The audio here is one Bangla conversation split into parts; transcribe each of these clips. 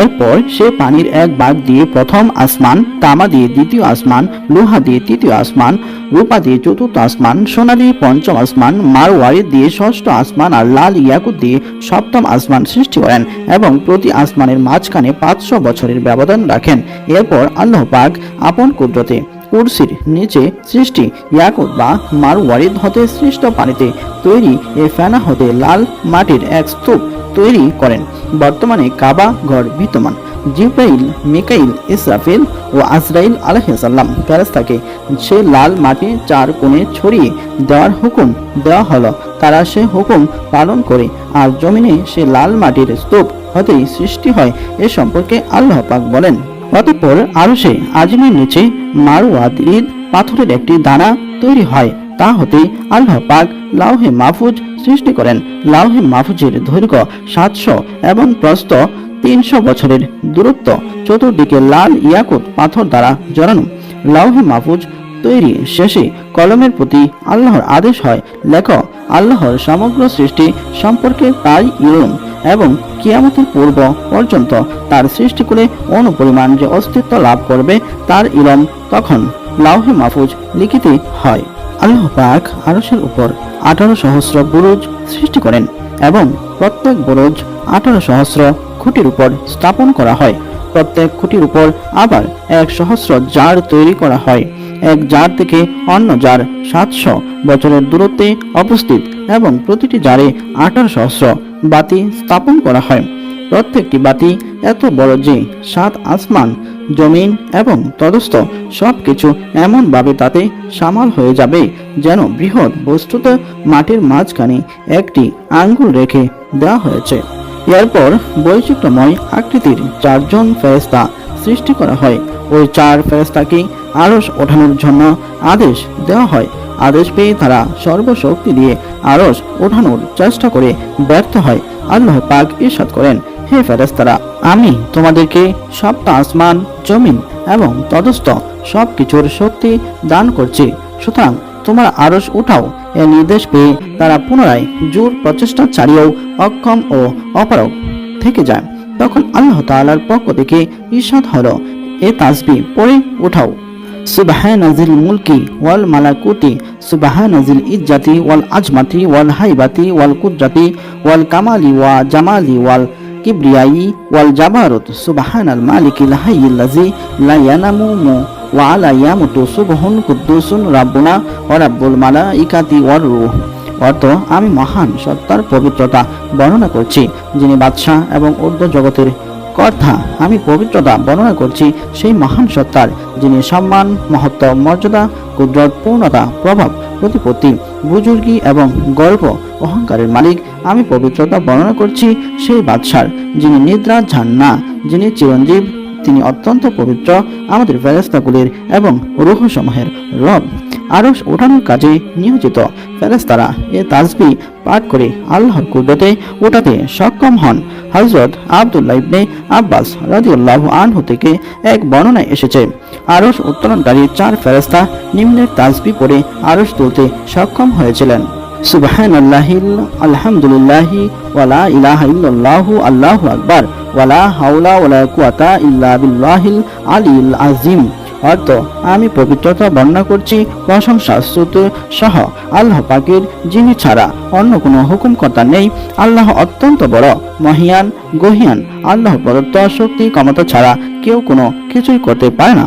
এরপর সে পানির এক ভাগ দিয়ে প্রথম আসমান, তামা দিয়ে দ্বিতীয় আসমান, লোহা দিয়ে তৃতীয় আসমান, রূপা দিয়ে চতুর্থ আসমান, সোনা দিয়ে পঞ্চম আসমান, মারওয়ারি দিয়ে ষষ্ঠ আসমান আর লাল ইয়াকুত দিয়ে সপ্তম আসমান সৃষ্টি করেন এবং প্রতি আসমানের মাঝখানে পাঁচশো বছরের ব্যবধান রাখেন। এরপর আল্লাহ পাক আপন কুদরতে কুরসির নিচে সৃষ্টি ইয়াকুত বা মারওয়ারিদ হতে সৃষ্ট পানিতে তৈরি এ ফেনা হতে লাল মাটির এক স্তূপ। তৈরি করেন। বর্তমানে কাবা ঘর বিদ্যমান। জিব্রাইল, মিকাইল, ইসরাফিল ও আজরাইল আলহাম ফেরেস্তাকে সে লাল মাটি চার কোণে ছড়িয়ে দেওয়ার হুকুম দেওয়া হলো। তারা সে হুকুম পালন করে আর জমিনে সে লাল মাটির স্তূপ হতেই সৃষ্টি হয় এ সম্পর্কে আল্লাহ পাক বলেন। অতঃপর আরও সে আজমের নিচে মারুয়াদিদ পাথরের একটি দানা তৈরি হয়। তা হতে আল্লাহ পাক লাউহে মাহফুজ সৃষ্টি করেন লাউহে মাহফুজের দৈর্ঘ্য সাতশো এবং প্রস্থ তিনশো বছরের দূরত্ব। চতুর্দিকে লাল ইয়াকুত পাথর দ্বারা জড়ানো। লাউহে মাহফুজ তৈরি শেষে কলমের প্রতি আল্লাহর আদেশ হয়, লেখ, আল্লাহর সমগ্র সৃষ্টি সম্পর্কে তাই ইলম এবং কিয়ামতের পূর্ব পর্যন্ত তার সৃষ্টি করে অনুপরিমাণ যে অস্তিত্ব লাভ করবে তার ইলম তখন লাউহে মাহফুজ লিখিতে হয়। আল্লাহ পাক উপর আঠারো সহস্র বুরুজ সৃষ্টি করেন এবং প্রত্যেক বুরুজ আঠারো সহস্র খুঁটির উপর স্থাপন করা হয়। প্রত্যেক খুঁটির উপর আবার এক সহস্র জার তৈরি করা হয়। এক জার থেকে অন্য জার সাতশো বছরের দূরত্বে অবস্থিত এবং প্রতিটি জারে আঠারো সহস্র বাতি স্থাপন করা হয়। প্রত্যেকটি বাতি এত বড় যে সাত আসমান, জমিন এবং তদস্থ সব কিছু এমনভাবে তাতে সামাল হয়ে যাবে যেন বৃহৎ বস্তুত মাটির মাঝখানে একটি আঙ্গুল রেখে দেওয়া হয়েছে। এরপর বৈচিত্র্যময় আকৃতির চারজন ফেরেস্তা সৃষ্টি করা হয়। ওই চার ফেরেস্তাকে আরস ওঠানোর জন্য আদেশ দেওয়া হয়। আদেশ পেয়ে তারা সর্বশক্তি দিয়ে আরস ওঠানোর চেষ্টা করে ব্যর্থ হয়। আল্লাহ পাক ইরশাদ করেন হে ফেরেস্তারা আমি তোমাদেরকে সপ্তাহ আসমান, জমিন এবং তদস্থ সব কিছুর শক্তি দান করছি। সুতরাং তোমরা আরস উঠাও এ নির্দেশ পেয়ে তারা পুনরায় জোর প্রচেষ্টা চালিয়েও অক্ষম ও অপারক থেকে যায়। তখন আল্লাহ তাআলার পক্ষ থেকে ঈর্ষাদ হলো এ তাসবি, পড়ে উঠাও। সুবাহান নাজিল মুলকি ওয়াল মালাকুতি সুবাহান নাজিল ইজ্জাতি ওয়াল আজমাতি ওয়াল হাইবাতি ওয়াল কুদরাতি ওয়াল কামালি ওয়া জামালি ওয়াল ওয়া আলা ইয়ামুতু সুবহুন কুদ্দুসুন রাব্বুনা ওয়া রাব্বুল মালাইকাতি ওয়ার রূহ। অর্থ, আমি মহান, সত্তার পবিত্রতা বর্ণনা করছি, যিনি বাদশাহ এবং ঊর্ধ্ব জগতের কর্তা। আমি পবিত্রতা বর্ণনা করছি সেই মহান সত্তার, যিনি সম্মান, মহত্ব, মর্যাদা, কুদরত, পূর্ণতা, প্রভাব, প্রতিপত্তি, বুজুর্গি এবং গর্ব, অহংকারের মালিক আমি পবিত্রতা বর্ণনা করছি সেই বাদশার, যিনি নিদ্রা যান না যিনি চিরঞ্জীব, তিনি অত্যন্ত পবিত্র আমাদের ফেরেস্তাগুলির এবং রুহসমূহের রব। আরস ওঠানোর কাজে নিয়োজিত ফেরেস্তারা এ তাজবি পাঠ করে আল্লাহর কুদরতে ওঠাতে সক্ষম হন। হজরত আবদুল্লাহ ইবনে আব্বাস রাদিউল্লাহ আনহু থেকে এক বর্ণনায় এসেছে আরস উত্তোলনকারী চার ফেরেস্তা নিম্নের তাজবি পড়ে আরস তুলতে সক্ষম হয়েছিলেন। ওয়ালা ইলাহা আল্লাহু আকবার ওয়ালা হাওলা ওয়ালা ইল্লা বিল্লাহিল আলিল অর্থ, আমি পবিত্রতা বর্ণনা করছি প্রশংসা স্তুত সহ আল্লাহ পাকের যিনি ছাড়া অন্য কোনো হুকুমকর্তা নেই। আল্লাহ অত্যন্ত বড়, মহিয়ান, গহিয়ান। আল্লাহ প্রদত্ত শক্তি, ক্ষমতা ছাড়া কেউ কোনো কিছুই করতে পারে না।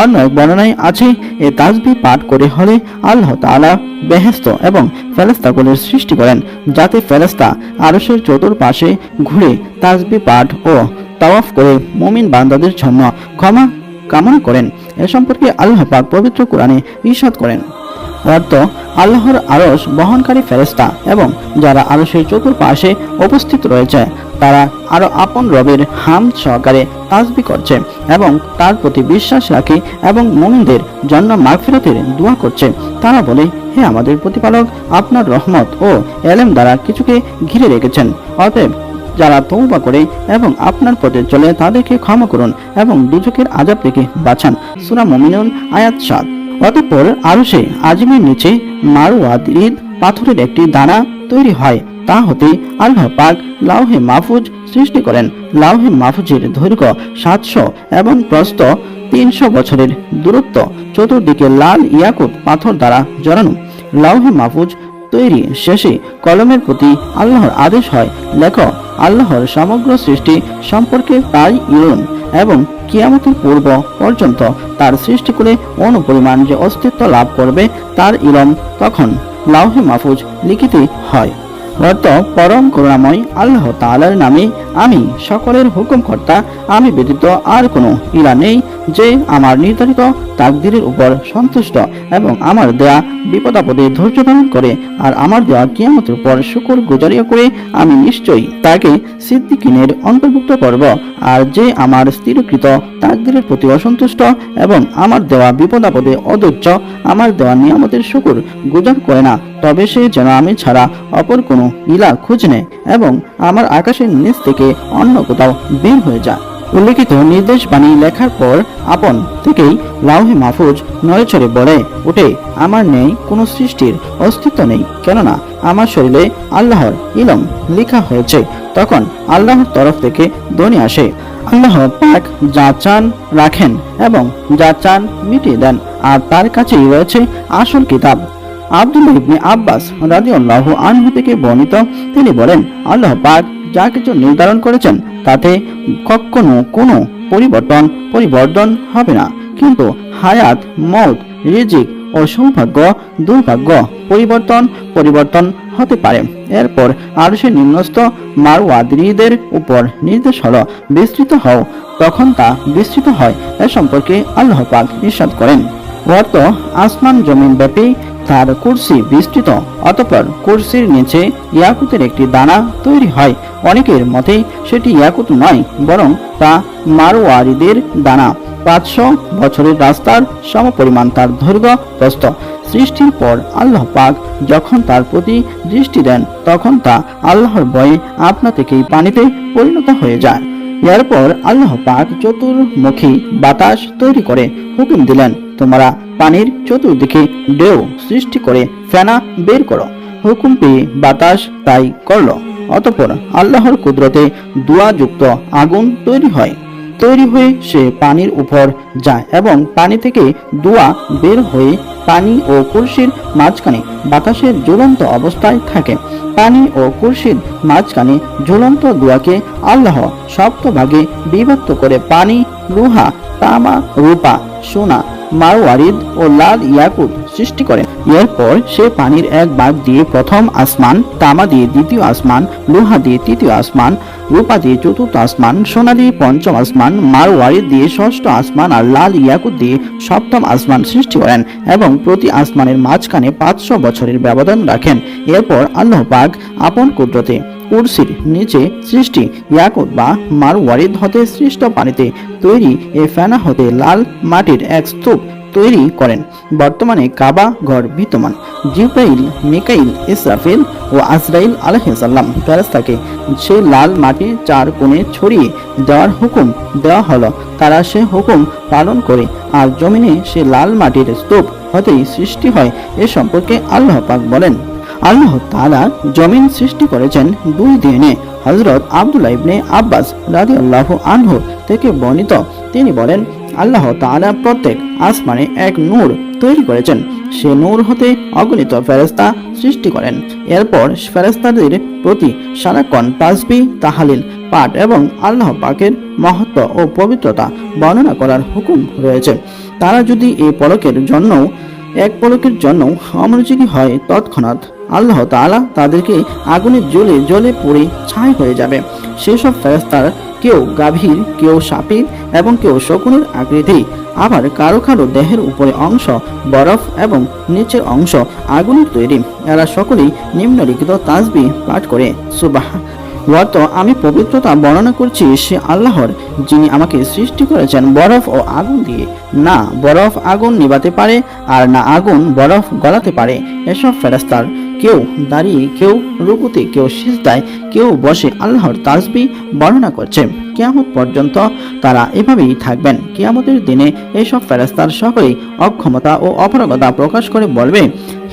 অন্য এক বর্ণনায় আছে, এ তাজবি পাঠ করে হলে আল্লাহ তালা বেহেস্ত এবং ফেরেস্তাগুলির সৃষ্টি করেন, যাতে ফেরেস্তা আরসের চতুর্পাশে ঘুরে তাজবি পাঠ ও তাওয়াফ করে মুমিন বান্দাদের জন্য ক্ষমা কামনা করেন। এ সম্পর্কে আল্লাহ পাক পবিত্র কোরআনে ইসাদ করেন। অর্থ আল্লাহর আরশ বহনকারী ফেরেস্তা এবং যারা আরশের চতুর্পাশে উপস্থিত রয়েছে, তারা আরও আপন রবের হাম সহকারে তাজবি করছে এবং তার প্রতি বিশ্বাস রাখে এবং মুমিনদের জন্য মাগফিরাতের দোয়া করছে। তারা বলে, হে আমাদের প্রতিপালক, আপনার রহমত ও এলেম দ্বারা কিছুকে ঘিরে রেখেছেন। অতএব যারা তৌবা করে এবং আপনার পথে চলে তাদেরকে ক্ষমা করুন এবং দুজকের আজাব থেকে বাঁচান। সুরা মমিনুন, আয়াত সাত। অতঃপর আরও সে আজমের নিচে মারুয়াদিদ পাথরের একটি দানা তৈরি হয়। তা হতে আল্লাহ পাক লাউহে মাহফুজ সৃষ্টি করেন। লাউহে মাহফুজের দৈর্ঘ্য সাতশো এবং প্রস্ত তিনশো বছরের দূরত্ব। চতুর্দিকে লাল ইয়াকুত পাথর দ্বারা জড়ানো। লাউহে মাহফুজ তৈরি। শেষে কলমের প্রতি আল্লাহর আদেশ হয়, লেখ, আল্লাহর সমগ্র সৃষ্টি সম্পর্কে তাই ইলম এবং কিয়ামতের পূর্ব পর্যন্ত তার সৃষ্টি করে অনুপরিমাণ যে অস্তিত্ব লাভ করবে তার ইরম তখন লাউহে মাহফুজ লিখিতে হয়। অর্থ পরম করুণাময় আল্লাহ তাআলার নামে আমি সকলের হুকুমকর্তা, আমি ব্যতীত আর কোনো ইলা নেই যে আমার নির্ধারিত তাকদিরের উপর সন্তুষ্ট এবং আমার দেয়া বিপদাপদে ধৈর্য ধারণ করে আর আমার দেওয়া কিয়ামতের উপর শুকর গুজারিয়া করে আমি নিশ্চয়ই তাকে সিদ্দিকিনের অন্তর্ভুক্ত করব। আর যে আমার স্থিরকৃত তাকদিরের প্রতি অসন্তুষ্ট এবং আমার দেওয়া বিপদাপদে অধৈর্য, আমার দেওয়া নিয়ামতের শুকুর গুজার করে না, তবে সে যেন আমি ছাড়া অপর কোনো ইলা খুঁজ নেয় এবং আমার আকাশের নিচ থেকে অন্য কোথাও বের হয়ে যায়। উল্লেখিত নির্দেশ বাণী লেখার পর আপন থেকেই লাউহে মাহফুজ নড়েচড়ে বলে উঠে আমার নেই, কোনো সৃষ্টির অস্তিত্ব নেই। কেননা আমার শরীরে আল্লাহর ইলম লেখা হয়েছে। তখন আল্লাহর তরফ থেকে ধ্বনি আসে। আল্লাহ পাক যা চান রাখেন এবং যা চান মিটিয়ে দেন, আর তার কাছেই রয়েছে আসল কিতাব। আব্দুল্লাহ ইবনে আব্বাস রাদিয়াল্লাহু আনহু থেকে বর্ণিত। তিনি বলেন, আল্লাহ পাক যা কিছু নির্ধারণ করেছেন, তাতে কখনো কোনো পরিবর্তন পরিবর্তন হবে না। কিন্তু হায়াত মত রিজিক ও সৌভাগ্য, দুর্ভাগ্য পরিবর্তন পরিবর্তন হতে পারে। এরপর আর সে নিম্নস্থ মারওয়াদরিদের উপর নির্দেশ হলো, বিস্তৃত হও। তখন তা বিস্তৃত হয়। এ সম্পর্কে আল্লাহ পাক ইরশাদ করেন। অর্থ, আসমান জমিন ব্যাপী তার কুরসি বিস্তৃত, অতঃপর কুরসির নিচে ইয়াকুতের একটি দানা তৈরি হয়। অনেকের মতে সেটি ইয়াকুত নয়, বরং তা মারোয়ারিদের দানা। পাঁচশো বছরের রাস্তার সমপরিমাণ তার দৈর্ঘ্য, প্রস্থ। সৃষ্টির পর আল্লাহ পাক যখন তার প্রতি দৃষ্টি দেন, তখন তা আল্লাহর ভয়ে আপনা থেকেই পানিতে পরিণত হয়ে যায়। এরপর আল্লাহ পাক চতুর্মুখী বাতাস তৈরি করে হুকুম দিলেন। তোমরা পানির চতুর্দিকে ঢেউ সৃষ্টি করে ফেনা বের করো। হুকুম পেয়ে বাতাস তাই করল। অতঃপর আল্লাহর কুদরতে দুয়াযুক্ত আগুন তৈরি হয়। তৈরি হয়ে সে পানির উপর যায় এবং পানি থেকে দুয়া বের হয়ে পানি ও কুরসির মাঝখানে বাতাসের ঝুলন্ত অবস্থায় থাকে। পানি ও কুরসির মাঝখানে ঝুলন্ত দুয়াকে আল্লাহ সপ্তভাগে বিভক্ত করে পানি, লোহা, তামা, রূপা, সোনা মারওয়ারিদ ও লাল ইয়াকুত সৃষ্টি করেন। এরপর সে পানির এক ভাগ দিয়ে প্রথম আসমান, তামা দিয়ে দ্বিতীয় আসমান, লোহা দিয়ে তৃতীয় আসমান, রূপা দিয়ে চতুর্থ আসমান, সোনা দিয়ে পঞ্চম আসমান, মারওয়ারিদ দিয়ে ষষ্ঠ আসমান আর লাল ইয়াকুত দিয়ে সপ্তম আসমান সৃষ্টি করেন এবং প্রতি আসমানের মাঝখানে পাঁচশো বছরের ব্যবধান রাখেন। এরপর আল্লাহ পাক আপন কুদরতে কুরসির নিচে সৃষ্টি ইয়াকুত বা মারওয়ারিদ হতে সৃষ্ট পানিতে তৈরি এ ফেনা হতে লাল মাটির এক স্তূপ তৈরি করেন। বর্তমানে কাবা ঘর বিদ্যমান। জিব্রাইল, মিকাইল, ইসরাফিল ও আজরাইল আলহিসাল্লাম ফেরেস্তাকে সে লাল মাটি চার কোণে ছড়িয়ে দেওয়ার হুকুম দেওয়া হলো। তারা সে হুকুম পালন করে আর জমিনে সে লাল মাটির স্তূপ হতেই সৃষ্টি হয় এ সম্পর্কে আল্লাহ পাক বলেন। আল্লাহ তাআলা জমিন সৃষ্টি করেছেন দুই দিনে। হজরত আব্দুল্লাহ ইবনে আব্বাস রাদিয়াল্লাহু আনহু থেকে বর্ণিত। তিনি বলেন, আল্লাহ তাআলা প্রত্যেক আসমানে এক নূর তৈরি করেছেন। সে নূর হতে অগণিত ফেরেস্তা সৃষ্টি করেন। এরপর ফেরেস্তাদের প্রতি সারাক্ষণ তাসবি, তাহালিল, পাঠ এবং আল্লাহ পাকের মহত্ব ও পবিত্রতা বর্ণনা করার হুকুম রয়েছে। তারা যদি এই পলকের জন্য এক পলকের জন্য অমনোযোগী হয়, তৎক্ষণাৎ আল্লাহ তাআলা তাদেরকে আগুনে জ্বলে জ্বলে পড়ে ছাই হয়ে যাবে। সেসব ফেরেস্তার কেউ গাভীর, কেউ সাপের এবং কেউ শকুনের আকৃতি। আবার কারও কারও দেহের উপরে অংশ, বরফ এবং নিচের অংশ আগুনের তৈরি। এরা সকলেই নিম্নলিখিত তাজবি পাঠ করে। সুবাহ অর্থ আমি পবিত্রতা বর্ণনা করছি সে আল্লাহর, যিনি আমাকে সৃষ্টি করেছেন বরফ ও আগুন দিয়ে। না, বরফ আগুন নিভাতে পারে আর না আগুন বরফ গলাতে পারে। এসব ফেরাস্তার কেউ দাঁড়িয়ে, কেউ রুকুতে, কেউ সিজদায়, কেউ বসে আল্লাহর তাজবি বর্ণনা করছে। কেয়ামত পর্যন্ত তারা এভাবেই থাকবেন। কেয়ামতের দিনে এসব ফেরাস্তার সকলেই অক্ষমতা ও অপারগতা প্রকাশ করে বলবে,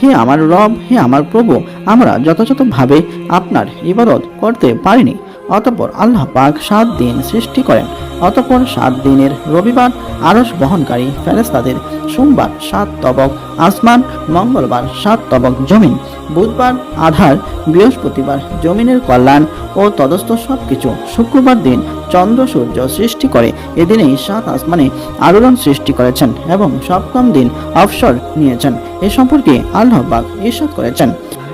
হে আমার রব, হে আমার প্রভু, আমরা যথাযথভাবে আপনার ইবাদত করতে পারিনি। অতঃপর আল্লাহ পাক সাত দিন সৃষ্টি করেন। অতঃপর সাত দিনের রবিবার আরস বহনকারী ফেরেস্তাদের সোমবার সাত তবক, আসমান মঙ্গলবার সাত তবক জমিন, বুধবার আধার, বৃহস্পতিবার জমিনের কল্যাণ ও তদস্থ সবকিছু শুক্রবার দিন চন্দ্র সূর্য সৃষ্টি করে। এদিনেই সাত আসমানে আলোড়ন সৃষ্টি করেছেন এবং সপ্তম দিন অবসর নিয়েছেন। এ সম্পর্কে আল্লাহ পাক ঈর্ষাদ করেছেন।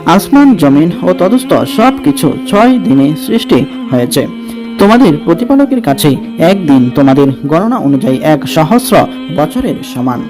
আসমান, জমিন ও তদস্থ সব কিছু ছয় দিনে সৃষ্টি হয়েছে। তোমাদের প্রতিপালকের কাছে একদিন তোমাদের গণনা অনুযায়ী এক সহস্র বছরের সমান।